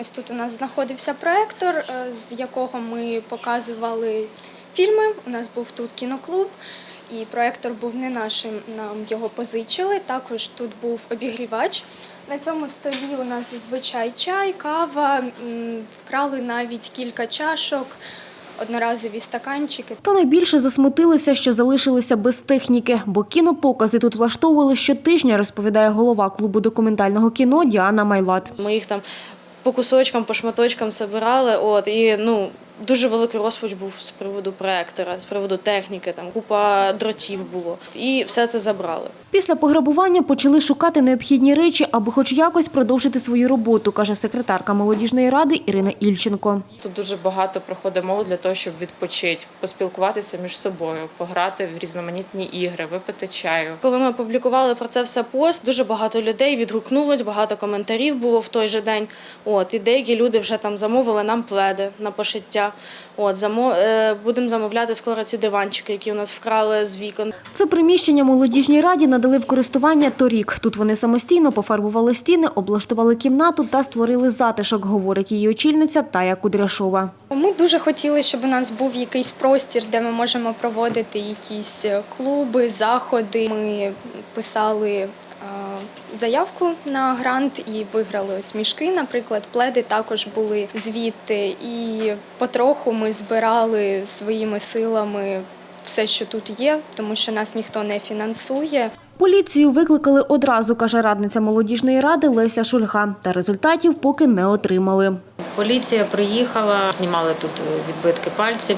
Ось тут у нас знаходився проектор, е, з якого ми показували фільми. У нас був тут кіноклуб, і проектор був не нашим, нам його позичили. Також тут був обігрівач. На цьому столі у нас зазвичай чай, кава, вкрали навіть кілька чашок, одноразові стаканчики. Та найбільше засмутилися, що залишилися без техніки, бо кінопокази тут влаштовували щотижня, розповідає голова клубу документального кіно Діана Майлат. Ми їх там по кусочкам, по шматочкам собирали. От і ну дуже великий розпач був з приводу проектора, з приводу техніки. Там купа дротів було, і все це забрали. Після пограбування почали шукати необхідні речі, аби хоч якось продовжити свою роботу, каже секретарка молодіжної ради Ірина Ільченко. Тут дуже багато проходить мов для того, щоб відпочити, поспілкуватися між собою, пограти в різноманітні ігри, випити чаю. Коли ми опублікували про це все пост, дуже багато людей відгукнулось, багато коментарів було в той же день. От і деякі люди вже там замовили нам пледи на пошиття. От замо... е, будемо замовляти скоро ці диванчики, які у нас вкрали з вікон. Це приміщення молодіжній раді надали в користування торік. Тут вони самостійно пофарбували стіни, облаштували кімнату та створили затишок, говорить її очільниця Тая Кудряшова. Ми дуже хотіли, щоб у нас був якийсь простір, де ми можемо проводити якісь е, клуби, заходи. Ми писали заявку на грант і виграли ось мішки. Наприклад, пледи також були звідти. І потроху ми збирали своїми силами все, що тут є, тому що нас ніхто не фінансує. Поліцію викликали одразу, каже радниця молодіжної ради Леся Шульга. Та результатів поки не отримали. Поліція приїхала, знімали тут відбитки пальців,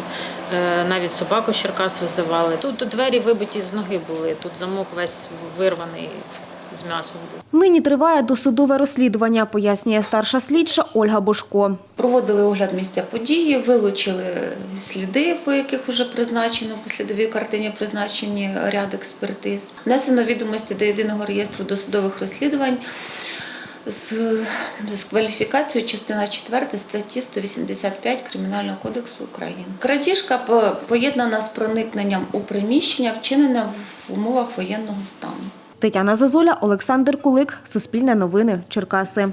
е, навіть собаку з Черкас визивали. Тут двері вибиті з ноги були, тут замок весь вирваний з м'ясом. Нині триває досудове розслідування, пояснює старша слідча Ольга Бошко. Проводили огляд місця події, вилучили сліди, по яких вже призначено по слідовій картині призначені ряд експертиз. Внесено відомості до єдиного реєстру досудових розслідувань з, з кваліфікацією частина 4 статті 185 Кримінального кодексу України. Крадіжка по- поєднана з проникненням у приміщення, вчинене в умовах воєнного стану. Тетяна Зазоля, Олександр Кулик, Суспільне новини, Черкаси.